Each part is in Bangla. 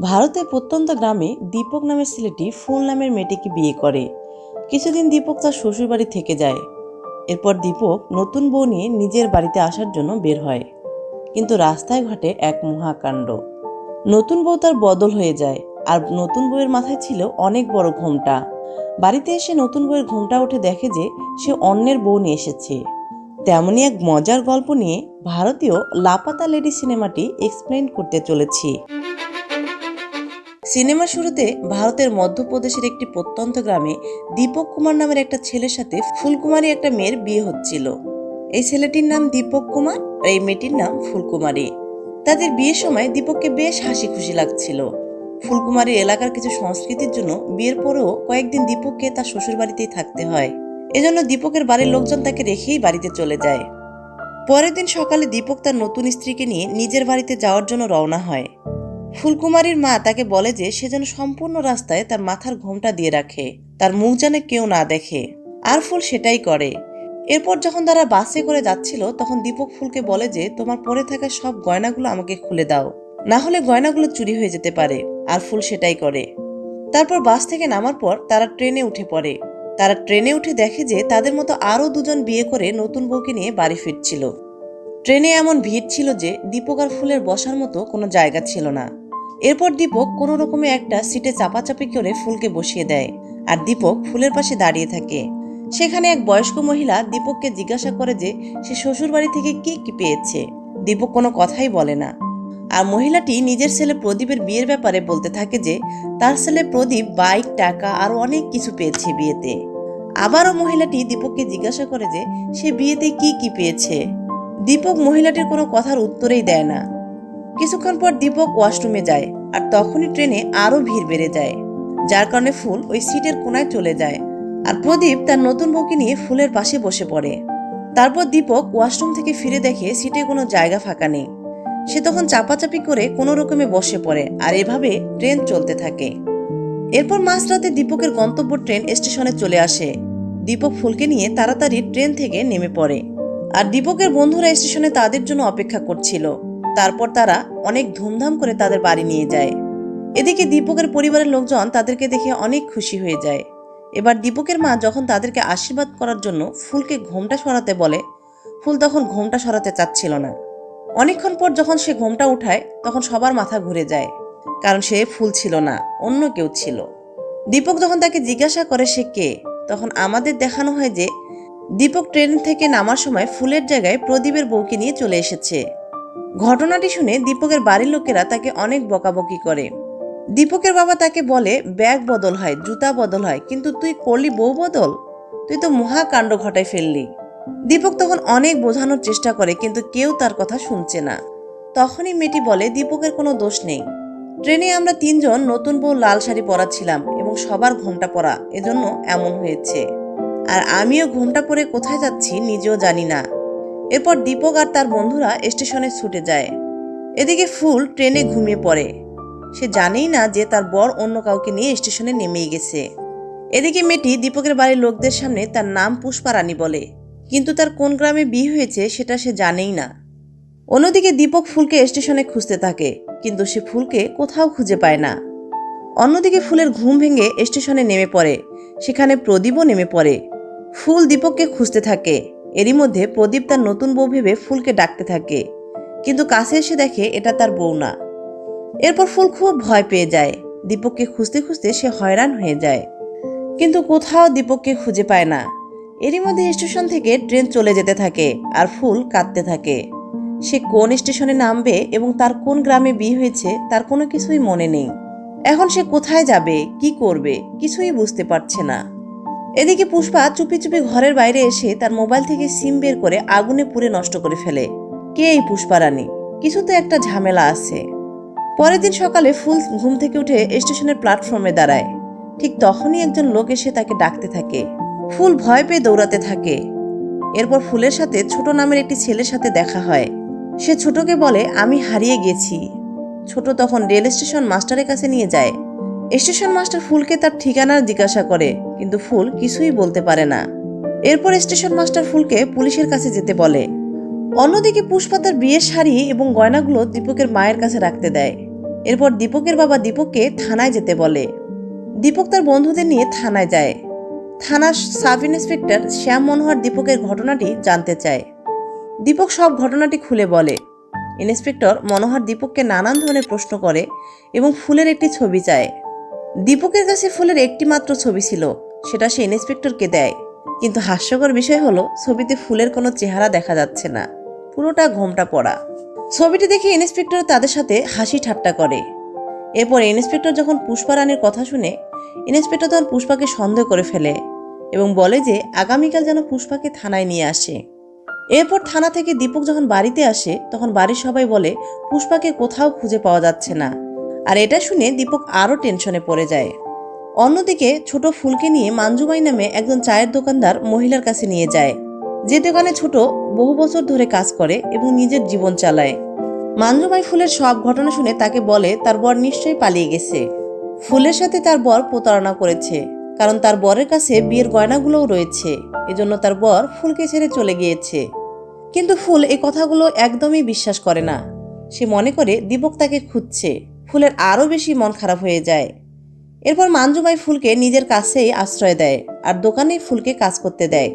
ভারতের প্রত্যন্ত গ্রামে দীপক নামের ছেলেটি ফুল নামের মেয়েটিকে বিয়ে করে। কিছুদিন দীপক তার শ্বশুরবাড়ি থেকে যায়। এরপর দীপক নতুন বউ নিয়ে নিজের বাড়িতে আসার জন্য বের হয়। কিন্তু রাস্তায় ঘটে এক মহাকাণ্ড। নতুন বউ তার বদল হয়ে যায় আর নতুন বউয়ের মাথায় ছিল অনেক বড় ঘোমটা। বাড়িতে এসে নতুন বউয়ের ঘোমটা উঠে দেখে যে সে অন্যের বউ নিয়ে এসেছে। তেমনই এক মজার গল্প নিয়ে ভারতীয় লাপাতা লেডি সিনেমাটি এক্সপ্লেন করতে চলেছি। সিনেমা শুরুতে ভারতের মধ্যপ্রদেশের একটি প্রত্যন্ত গ্রামে দীপক কুমার নামের একটা ছেলের সাথে ফুলকুমারী একটা মেয়ের বিয়ে হচ্ছিল। এই ছেলেটির নাম দীপক কুমার আর এই মেয়েটির নাম ফুলকুমারী। তাদের বিয়ের সময় দীপককে বেশ হাসি খুশি লাগছিল। ফুলকুমারীর এলাকার কিছু সংস্কৃতির জন্য বিয়ের পরেও কয়েকদিন দীপককে তার শ্বশুর বাড়িতেই থাকতে হয়। এজন্য দীপকের বাড়ির লোকজন তাকে রেখেই বাড়িতে চলে যায়। পরের দিন সকালে দীপক তার নতুন স্ত্রীকে নিয়ে নিজের বাড়িতে যাওয়ার জন্য রওনা হয়। ফুলকুমারীর মা তাকে বলে যে সে যেন সম্পূর্ণ রাস্তায় তার মাথার ঘোমটা দিয়ে রাখে, তার মুখ যেন কেউ না দেখে। আর ফুল সেটাই করে। এরপর যখন তারা বাসে করে যাচ্ছিল, তখন দীপক ফুলকে বলে যে, তোমার পরে থাকা সব গয়নাগুলো আমাকে খুলে দাও। না হলে গয়নাগুলো চুরি হয়ে যেতে পারে। আর ফুল সেটাই করে। তারপর বাস থেকে নামার পর তারা ট্রেনে উঠে পড়ে। তারা ট্রেনে উঠে দেখে যে, তাদের মতো আরও দুজন বিয়ে করে নতুন বউকে নিয়ে বাড়ি ফিরছিল। ট্রেনে এমন ভিড় ছিল যে, দীপক আর ফুলের বসার মতো কোনো জায়গা ছিল না। এরপর দীপক কোনো রকমে একটা সিটে চাপাচাপি করে ফুলকে বসিয়ে দেয় আর দীপক ফুলের পাশে দাঁড়িয়ে থাকে। সেখানে এক বয়স্ক মহিলা দীপককে জিজ্ঞাসা করে যে সে শ্বশুর বাড়ি থেকে কি কি পেয়েছে। দীপক কোনো কথাই বলে না। আর মহিলাটি নিজের ছেলে প্রদীপের বিয়ের ব্যাপারে বলতে থাকে যে তার ছেলে প্রদীপ বাইক, টাকা আর অনেক কিছু পেয়েছে বিয়েতে। আবারও মহিলাটি দীপককে জিজ্ঞাসা করে যে সে বিয়েতে কি কি পেয়েছে। দীপক মহিলাটির কোনো কথার উত্তরেই দেয় না। কিছুক্ষণ পর দীপক ওয়াশরুমে যায় আর তখনই ট্রেনে আরও ভিড় বেড়ে যায়। যার কারণে ফুল ওই সিটের কোনায় চলে যায় আর প্রদীপ তার নতুন বউকে নিয়ে ফুলের পাশে বসে পড়ে। তারপর দীপক ওয়াশরুম থেকে ফিরে দেখে সিটে কোনো জায়গা ফাঁকা নেই। সে তখন চাপাচাপি করে কোনো রকমে বসে পড়ে আর এভাবে ট্রেন চলতে থাকে। এরপর মাঝরাতে দীপকের গন্তব্য ট্রেন স্টেশনে চলে আসে। দীপক ফুলকে নিয়ে তাড়াতাড়ি ট্রেন থেকে নেমে পড়ে। আর দীপকের বন্ধুরা স্টেশনে তাদের জন্য অপেক্ষা করছিল। তারপর তারা অনেক ধুমধাম করে তাদের বাড়ি নিয়ে যায়। এদিকে দীপকের পরিবারের লোকজন তাদেরকে দেখে অনেক খুশি হয়ে যায়। এবার দীপকের মা যখন তাদেরকে আশীর্বাদ করার জন্য ফুলকে ঘোমটা সরাতে বলে, ফুল তখন ঘোমটা সরাতে চাচ্ছিল না। অনেকক্ষণ পর যখন সে ঘোমটা উঠায়, তখন সবার মাথা ঘুরে যায়, কারণ সে ফুল ছিল না, অন্য কেউ ছিল। দীপক যখন তাকে জিজ্ঞাসা করে সে কে, তখন আমাদের দেখানো হয় যে, দীপক ট্রেন থেকে নামার সময় ফুলের জায়গায় প্রদীপের বউকে নিয়ে চলে এসেছে। ঘটনাটি শুনে দীপকের বাড়ির লোকেরা তাকে অনেক বকাবকি করে। দীপকের বাবা তাকে বলে, ব্যাগ বদল হয়, জুতা বদল হয়, কিন্তু তুই করলি বউ বদল? তুই তো মহাকাণ্ড ঘটায় ফেললি। দীপক তখন অনেক বোঝানোর চেষ্টা করে, কিন্তু কেউ তার কথা শুনছে না। তখনই মেয়েটি বলে, দীপকের কোনো দোষ নেই। ট্রেনে আমরা তিনজন নতুন বউ লাল শাড়ি পরা ছিলাম এবং সবার ঘোমটা পরা, এজন্য এমন হয়েছে। আর আমিও ঘোমটা পরে কোথায় যাচ্ছি নিজেও জানি না। এরপর দীপক আর তার বন্ধুরা স্টেশনে ছুটে যায়। এদিকে ফুল ট্রেনে ঘুমিয়ে পড়ে। সে জানেই না যে তার বর অন্য কাউকে নিয়ে স্টেশনে নেমেই গেছে। এদিকে মেয়েটি দীপকের বাড়ির লোকদের সামনে তার নাম পুষ্পা রানী বলে। কিন্তু তার কোন গ্রামে বিয়ে হয়েছে সেটা সে জানেই না। অন্যদিকে দীপক ফুলকে স্টেশনে খুঁজতে থাকে, কিন্তু সে ফুলকে কোথাও খুঁজে পায় না। অন্যদিকে ফুলের ঘুম ভেঙে স্টেশনে নেমে পড়ে, সেখানে প্রদীপও নেমে পড়ে। ফুল দীপককে খুঁজতে থাকে। এরই মধ্যে প্রদীপ তার নতুন বউ ভেবে ফুলকে ডাকতে থাকে। কিন্তু কাছে এসে দেখে এটা তার বউ না। এরপর ফুল খুব ভয় পেয়ে যায়। দীপককে খুঁজতে খুঁজতে সে হয়রান হয়ে যায়। কিন্তু কোথাও দীপককে খুঁজে পায় না। এরই মধ্যে স্টেশন থেকে ট্রেন চলে যেতে থাকে আর ফুল কাঁদতে থাকে। সে কোন স্টেশনে নামবে এবং তার কোন গ্রামে বিয়ে হয়েছে তার কোনো কিছুই মনে নেই। এখন সে কোথায় যাবে, কি করবে কিছুই বুঝতে পারছে না। এদিকে পুষ্পা চুপি চুপি ঘরের বাইরে এসে তার মোবাইল থেকে সিম বের করে আগুনে পুড়ে নষ্ট করে ফেলে। কে এই পুষ্পা রানী? কিছু তো একটা ঝামেলা আছে। পরের দিন সকালে ফুল ঘুম থেকে উঠে স্টেশনের প্ল্যাটফর্মে দাঁড়ায়। ঠিক তখনই একজন লোক এসে তাকে ডাকতে থাকে। ফুল ভয় পেয়ে দৌড়াতে থাকে। এরপর ফুলের সাথে ছোট নামের একটি ছেলের সাথে দেখা হয়। সে ছোটকে বলে, আমি হারিয়ে গেছি। ছোট তখন রেল স্টেশন মাস্টারের কাছে নিয়ে যায়। স্টেশন মাস্টার ফুলকে তার ঠিকানা জিজ্ঞাসা করে, কিন্তু ফুল কিছুই বলতে পারে না। এরপর স্টেশন মাস্টার ফুলকে পুলিশের কাছে যেতে বলে। অন্যদিকে পুষ্পা তার বিয়ের শাড়ি এবং গয়নাগুলো দীপকের মায়ের কাছে রাখতে দেয়। এরপর দীপকের বাবা দীপককে থানায় যেতে বলে। দীপক তার বন্ধুদের নিয়ে থানায় যায়। থানার সাব ইন্সপেক্টর শ্যাম মনোহর দীপকের ঘটনাটি জানতে চায়। দীপক সব ঘটনাটি খুলে বলে। ইন্সপেক্টর মনোহর দীপককে নানান ধরনের প্রশ্ন করে এবং ফুলের একটি ছবি চায়। দীপকের কাছে ফুলের একটি মাত্র ছবি ছিল, সেটা সে ইন্সপেক্টরকে দেয়। কিন্তু হাস্যকর বিষয় হলো, ছবিতে ফুলের কোনো চেহারা দেখা যাচ্ছে না, পুরোটা ঘোমটা পড়া। ছবিটি দেখে ইন্সপেক্টর তাদের সাথে হাসি ঠাট্টা করে। এরপর ইন্সপেক্টর যখন পুষ্পা রানীর কথা শুনে, ইন্সপেক্টর তখন পুষ্পাকে সন্দেহ করে ফেলে এবং বলে যে, আগামীকাল যেন পুষ্পাকে থানায় নিয়ে আসে। এরপর থানা থেকে দীপক যখন বাড়িতে আসে, তখন বাড়ির সবাই বলে, পুষ্পাকে কোথাও খুঁজে পাওয়া যাচ্ছে না। আর এটা শুনে দীপক আরও টেনশনে পড়ে যায়। অন্যদিকে ছোট ফুলকে নিয়ে মাঞ্জুমাই নামে একজন চায়ের দোকানদার মহিলার কাছে নিয়ে যায়। যে দোকানে ছোট, বহু বছর ধরে কাজ করে এবং নিজের জীবন চালায়। মাঞ্জুমাই ফুলের সব ঘটনা শুনে তাকে বলে, তার বর নিশ্চয়ই পালিয়ে গেছে। ফুলের সাথে তার বর প্রতারণা করেছে, কারণ তার বরের কাছে বিয়ের গয়নাগুলোও রয়েছে। এজন্য তার বর ফুলকে ছেড়ে চলে গিয়েছে। কিন্তু ফুল এই কথাগুলো একদমই বিশ্বাস করে না। সে মনে করে দীপক তাকে খুঁজছে। ফুলের আরও বেশি মন খারাপ হয়ে যায়। এরপর মাঞ্জুমাই ফুলকে নিজের কাছেই আশ্রয় দেয় আর দোকানেই ফুলকে কাজ করতে দেয়।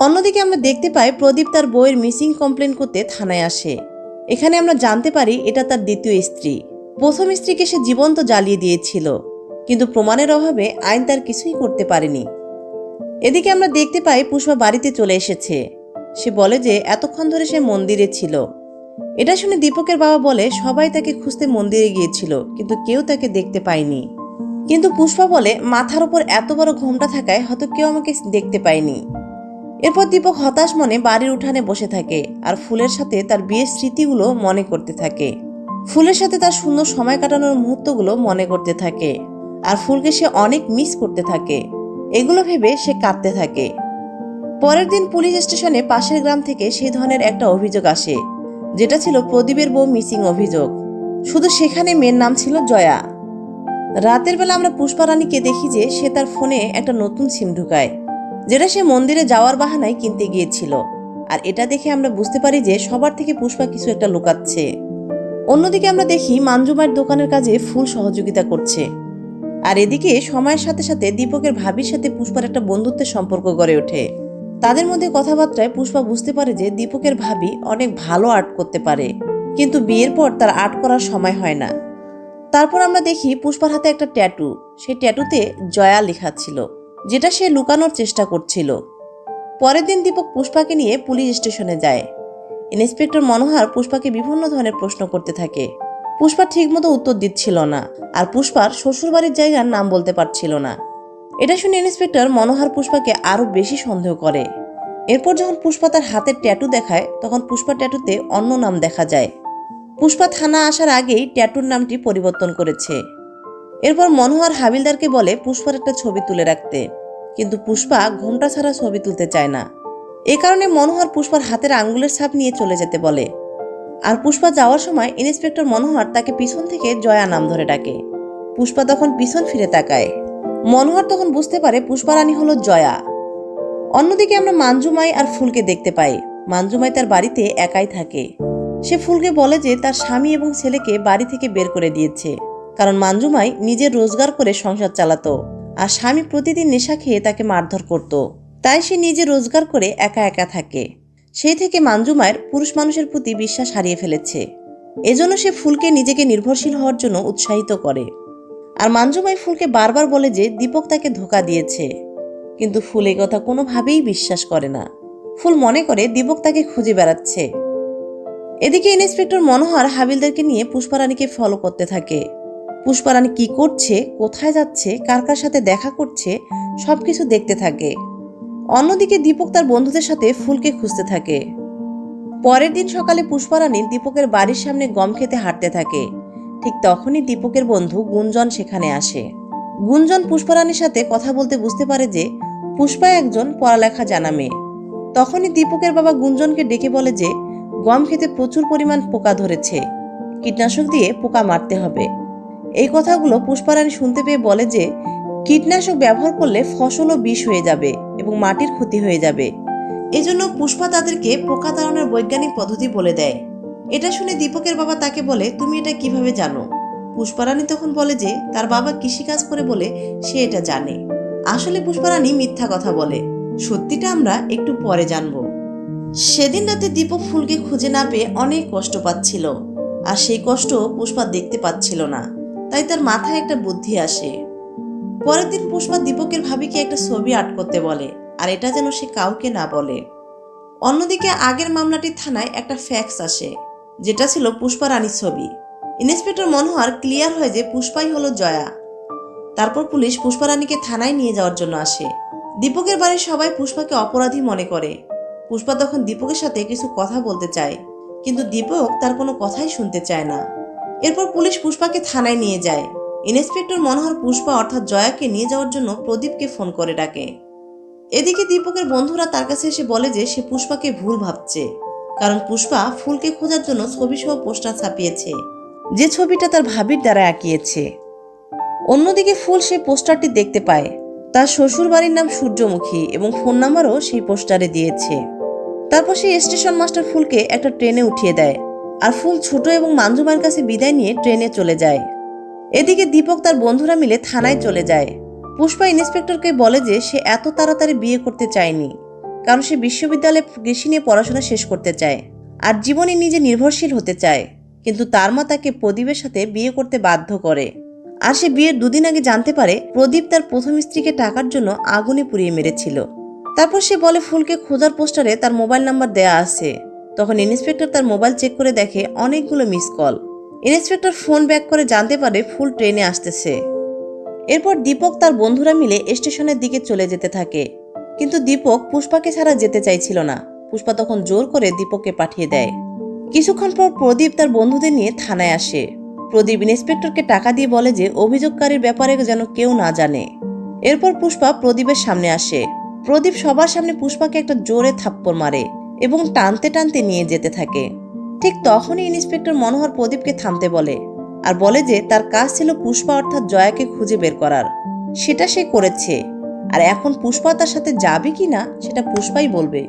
অন্যদিকে আমরা দেখতে পাই প্রদীপ তার বইয়ের মিসিং কমপ্লেন করতে থানায় আসে। এখানে আমরা জানতে পারি এটা তার দ্বিতীয় স্ত্রী। প্রথম স্ত্রীকে সে জীবন্ত জ্বালিয়ে দিয়েছিল, কিন্তু প্রমাণের অভাবে আইন তার কিছুই করতে পারেনি। এদিকে আমরা দেখতে পাই পুষ্পা বাড়িতে চলে এসেছে। সে বলে যে, এতক্ষণ ধরে সে মন্দিরে ছিল। এটা শুনে দীপকের বাবা বলে, সবাই তাকে খুঁজতে মন্দিরে গিয়েছিল, কিন্তু কেউ তাকে দেখতে পায়নি। কিন্তু পুষ্পা বলে, মাথার উপর এত বড় ঘোমটা থাকায় হয়তো কেউ আমাকে দেখতে পায়নি। এরপর দীপক হতাশ মনে বাড়ির উঠানে বসে থাকে আর ফুলের সাথে তার বিয়ের স্মৃতিগুলো মনে করতে থাকে। ফুলের সাথে তার সুন্দর সময় কাটানোর মুহূর্তগুলো মনে করতে থাকে আর ফুলকে সে অনেক মিস করতে থাকে। এগুলো ভেবে সে কাঁদতে থাকে। পরের দিন পুলিশ স্টেশনে পাশের গ্রাম থেকে সেই ধরনের একটা অভিযোগ আসে। যেটা ছিল প্রদীপের বউ মিসিং অভিযোগ। শুধু সেখানে মেয়ের নাম ছিল জয়া। রাতের বেলা আমরা পুষ্পারানীকে দেখি যে সে তার ফোনে একটা নতুন সিম ঢুকায়, যেটা সে মন্দিরে যাওয়ার বাহানায় কিনতে গিয়েছিল। আর এটা দেখে আমরা বুঝতে পারি যে সবার থেকে পুষ্পা কিছু একটা লুকাচ্ছে। অন্যদিকে আমরা দেখি মাঞ্জুমার দোকানের কাজে ফুল সহযোগিতা করছে। আর এদিকে সময়ের সাথে সাথে দীপকের ভাবির সাথে পুষ্পার একটা বন্ধুত্বের সম্পর্ক গড়ে ওঠে। তাদের মধ্যে কথাবার্তায় পুষ্পা বুঝতে পারে যে দীপকের ভাবি অনেক ভালো আর্ট করতে পারে। কিন্তু বিয়ের পর তার আর্ট করার সময় হয় না। তারপর আমরা দেখি পুষ্পার হাতে একটা ট্যাটু। সেই ট্যাটুতে জয়া লেখা ছিল যেটা সে লুকানোর চেষ্টা করছিল। পরের দিন দীপক পুষ্পাকে নিয়ে পুলিশ স্টেশনে যায়। ইন্সপেক্টর মনোহর পুষ্পাকে বিভিন্ন ধরনের প্রশ্ন করতে থাকে। পুষ্পা ঠিকমতো উত্তর দিচ্ছিল না, আর পুষ্পার শ্বশুরবাড়ির জায়গার নাম বলতে পারছিল না। এটা শুনে ইন্সপেক্টর মনোহর পুষ্পাকে আরও বেশি সন্দেহ করে। এরপর যখন পুষ্পা তার হাতের ট্যাটু দেখায়, তখন পুষ্পা ট্যাটুতে অন্য নাম দেখা যায়। পুষ্পা থানা আসার আগেই ট্যাটুর নামটি পরিবর্তন করেছে। এরপর মনোহর হাবিলদারকে বলে পুষ্পার একটা ছবি তুলে রাখতে। কিন্তু পুষ্পা ঘোমটা ছাড়া ছবি তুলতে চায় না। এ কারণে মনোহর পুষ্পার হাতের আঙ্গুলের ছাপ নিয়ে চলে যেতে বলে। আর পুষ্পা যাওয়ার সময় ইন্সপেক্টর মনোহর তাকে পিছন থেকে জয়া নাম ধরে ডাকে। পুষ্পা তখন পিছন ফিরে তাকায়। মনোহর তখন বুঝতে পারে পুষ্পারানী হলো জয়া। অন্যদিকে আমরা মাঞ্জুমাই আর ফুলকে দেখতে পাই। মাঞ্জুমাই তার বাড়িতে একাই থাকে। সে ফুলকে বলে যে তার স্বামী এবং ছেলেকে বাড়ি থেকে বের করে দিয়েছে। কারণ মাঞ্জুমাই নিজের রোজগার করে সংসার চালাতো আর স্বামী প্রতিদিন নেশা খেয়ে তাকে মারধর করত। তাই সে নিজে রোজগার করে একা একা থাকে। সেই থেকে মাঞ্জুমায়ের পুরুষ মানুষের প্রতি বিশ্বাস হারিয়ে ফেলেছে। এজন্য সে ফুলকে নিজেকে নির্ভরশীল হওয়ার জন্য উৎসাহিত করে। আর মাঞ্জুমাই ফুলকে বারবার বলে যে দীপক তাকে ধোকা দিয়েছে। কিন্তু ফুল এই কথা কোনোভাবেই বিশ্বাস করে না। ফুল মনে করে দীপক তাকে খুঁজে বেড়াচ্ছে। এদিকে ইন্সপেক্টর মনোহর হাবিলদারকে নিয়ে পুষ্পারানীকে ফলো করতে থাকে। পুষ্পারানী কি করছে, কোথায় যাচ্ছে, কার কার সাথে দেখা করছে, সবকিছু দেখতে থাকে। অন্যদিকে দীপক তার বন্ধুদের সাথে ফুলকে খুঁজতে থাকে। পরের দিন সকালে পুষ্পারানী দীপকের বাড়ির সামনে গম খেতে হাঁটতে থাকে। ঠিক তখনই দীপকের বন্ধু গুঞ্জন সেখানে আসে। গুঞ্জন পুষ্পারানীর সাথে কথা বলতে বুঝতে পারে যে, পুষ্পা একজন পড়ালেখা জানা মেয়ে। তখনই দীপকের বাবা গুঞ্জনকে ডেকে বলে যে, গম খেতে প্রচুর পরিমাণ পোকা ধরেছে, কীটনাশক দিয়ে পোকা মারতে হবে। এই কথাগুলো পুষ্পারানী শুনতে পেয়ে বলে যে, কীটনাশক ব্যবহার করলে ফসলও বিষ হয়ে যাবে এবং মাটির ক্ষতি হয়ে যাবে। এজন্য পুষ্পা তাদেরকে পোকা তাড়ানোর বৈজ্ঞানিক পদ্ধতি বলে দেয়। এটা শুনে দীপকের বাবা তাকে বলে, তুমি এটা কীভাবে জানো? পুষ্পারানী তখন বলে যে, তার বাবা কৃষিকাজ করে বলে সে এটা জানে। আসলে পুষ্পারানী মিথ্যা কথা বলে। সত্যিটা আমরা একটু পরে জানব। সেদিন রাতে দীপক ফুলকে খুঁজে না পেয়ে অনেক কষ্ট পাচ্ছিল। আর সেই কষ্ট পুষ্পা দেখতে পাচ্ছিল না। তাই তার মাথায় একটা বুদ্ধি আসে। পরের দিন পুষ্পা দীপকের ভাবিকে একটা ছবি আর্ট করতে বলে, আর এটা যেন সে কাউকে না বলে। অন্যদিকে আগের মামলাটির থানায় একটা ফ্যাক্স আসে। যেটা ছিল পুষ্পা রানীর ছবি। ইন্সপেক্টর মনোহর ক্লিয়ার হয় যে পুষ্পাই হলো জয়া। তারপর পুলিশ পুষ্পা রানীকে থানায় নিয়ে যাওয়ার জন্য আসে। দীপকের বাড়ির সবাই পুষ্পাকে অপরাধী মনে করে। পুষ্পা তখন দীপকের সাথে কিছু কথা বলতে চায়, কিন্তু দীপক তার কোনো কথাই শুনতে চায় না। এরপর পুলিশ পুষ্পাকে থানায় নিয়ে যায়। ইন্সপেক্টর মনোহর পুষ্পা অর্থাৎ জয়াকে নিয়ে যাওয়ার জন্য প্রদীপকে ফোন করে ডাকে। এদিকে দীপকের বন্ধুরা তার কাছে এসে বলে যে সে পুষ্পাকে ভুল ভাবছে। কারণ পুষ্পা ফুলকে খোঁজার জন্য ছবি সহ পোস্টার ছাপিয়েছে। যে ছবিটা তার ভাবির দ্বারা আঁকিয়েছে। অন্যদিকে ফুল সেই পোস্টারটি দেখতে পায়। তার শ্বশুর বাড়ির নাম সূর্যমুখী এবং ফোন নাম্বারও সেই পোস্টারে দিয়েছে। তারপর সেই স্টেশন মাস্টার ফুলকে একটা ট্রেনে উঠিয়ে দেয়। আর ফুল ছোট এবং মাঞ্জুমার কাছে বিদায় নিয়ে ট্রেনে চলে যায়। এদিকে দীপক তার বন্ধুরা মিলে থানায় চলে যায়। পুষ্পা ইন্সপেক্টরকে বলে যে সে এত তাড়াতাড়ি বিয়ে করতে চায়নি। কারণ সে বিশ্ববিদ্যালয়ে কৃষি নিয়ে পড়াশোনা শেষ করতে চায় আর জীবনে নিজে নির্ভরশীল হতে চায়। কিন্তু তার মা তাকে প্রদীপের সাথে বিয়ে করতে বাধ্য করে। আর সে বিয়ের দুদিন আগে জানতে পারে, প্রদীপ তার প্রথম স্ত্রীকে টাকার জন্য আগুনে পুড়িয়ে মেরেছিল। তারপর সে বলে, ফুলকে খোঁজার পোস্টারে তার মোবাইল নাম্বার দেয়া আছে। তখন ইন্সপেক্টর তার মোবাইল চেক করে দেখে অনেকগুলো miss call. Inspector phone back করে জানতে পারে, ফুল ট্রেনে আসতেছে। এরপর দীপক তার বন্ধুরা মিলে স্টেশনের দিকে চলে যেতে থাকে। কিন্তু দীপক পুষ্পাকে ছাড়া যেতে চাইছিল না। পুষ্পা তখন জোর করে দীপককে পাঠিয়ে দেয়। কিছুক্ষণ পর প্রদীপ তার বন্ধুদের নিয়ে থানায় আসে। প্রদীপ ইন্সপেক্টরকে টাকা দিয়ে বলে যে অভিযোগকারীর ব্যাপারে যেন কেউ না জানে। এরপর পুষ্পা প্রদীপের সামনে আসে। প্রদীপ সবার সামনে পুষ্পাকে একটা জোরে থাপ্পড় মারে এবং টানতে টানতে নিয়ে যেতে থাকে। ঠিক তখনই ইন্সপেক্টর মনোহর প্রদীপকে থামতে বলে আর বলে যে তার কাজ ছিল পুষ্পা অর্থাৎ জয়াকে খুঁজে বের করার। সেটা সে করেছে। আর এখন পুষ্পা তার সাথে যাবে কি না, সেটা পুষ্পাই বলবে।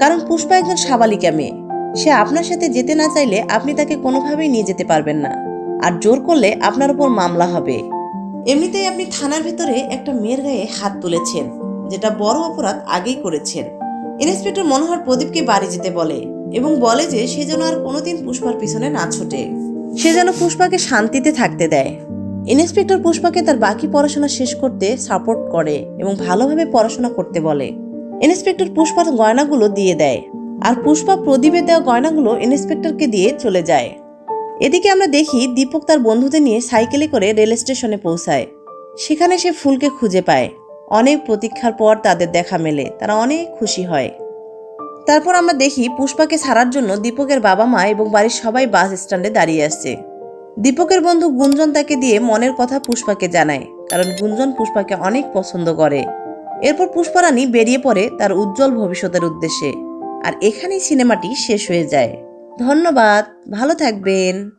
কারণ পুষ্পা একজন সাবালিকা মেয়ে। সে আপনার সাথে যেতে না চাইলে আপনি তাকে কোনোভাবেই নিয়ে যেতে পারবেন না। আর জোর করলে আপনার উপর মামলা হবে। এমনিতেই আপনি থানার ভিতরে একটা মেয়ের গায়ে হাত তুলেছেন, যেটা বড় অপরাধ আগেই করেছেন। ইন্সপেক্টর মনোহর প্রদীপকে বাড়ি যেতে বলে এবং বলে যে সে যেন আর কোনোদিন পুষ্পার পিছনে না ছোটে। সে যেন পুষ্পাকে শান্তিতে থাকতে দেয়। ইন্সপেক্টর পুষ্পাকে তার বাকি পড়াশোনা শেষ করতে সাপোর্ট করে এবং ভালোভাবে পড়াশোনা করতে বলে। ইন্সপেক্টর পুষ্পার গয়নাগুলো দিয়ে দেয় আর পুষ্পা প্রদীপে দেওয়া গয়নাগুলো ইন্সপেক্টরকে দিয়ে চলে যায়। এদিকে আমরা দেখি দীপক তার বন্ধুদের নিয়ে সাইকেলে করে রেল স্টেশনে পৌঁছায়। সেখানে সে ফুলকে খুঁজে পায়। অনেক প্রতীক্ষার পর তাদের দেখা মেলে, তারা অনেক খুশি হয়। তারপর আমরা দেখি পুষ্পাকে ছাড়ার জন্য দীপকের বাবা মা এবং বাড়ির সবাই বাস স্ট্যান্ডে দাঁড়িয়ে আছে। দীপকের বন্ধু গুঞ্জন তাকে দিয়ে মনের কথা পুষ্পাকে জানায়, কারণ গুঞ্জন পুষ্পাকে অনেক পছন্দ করে। এরপর পুষ্পারানী বেরিয়ে পড়ে তার উজ্জ্বল ভবিষ্যতের উদ্দেশ্যে। আর এখানেই সিনেমাটি শেষ হয়ে যায়। ধন্যবাদ, ভালো থাকবেন।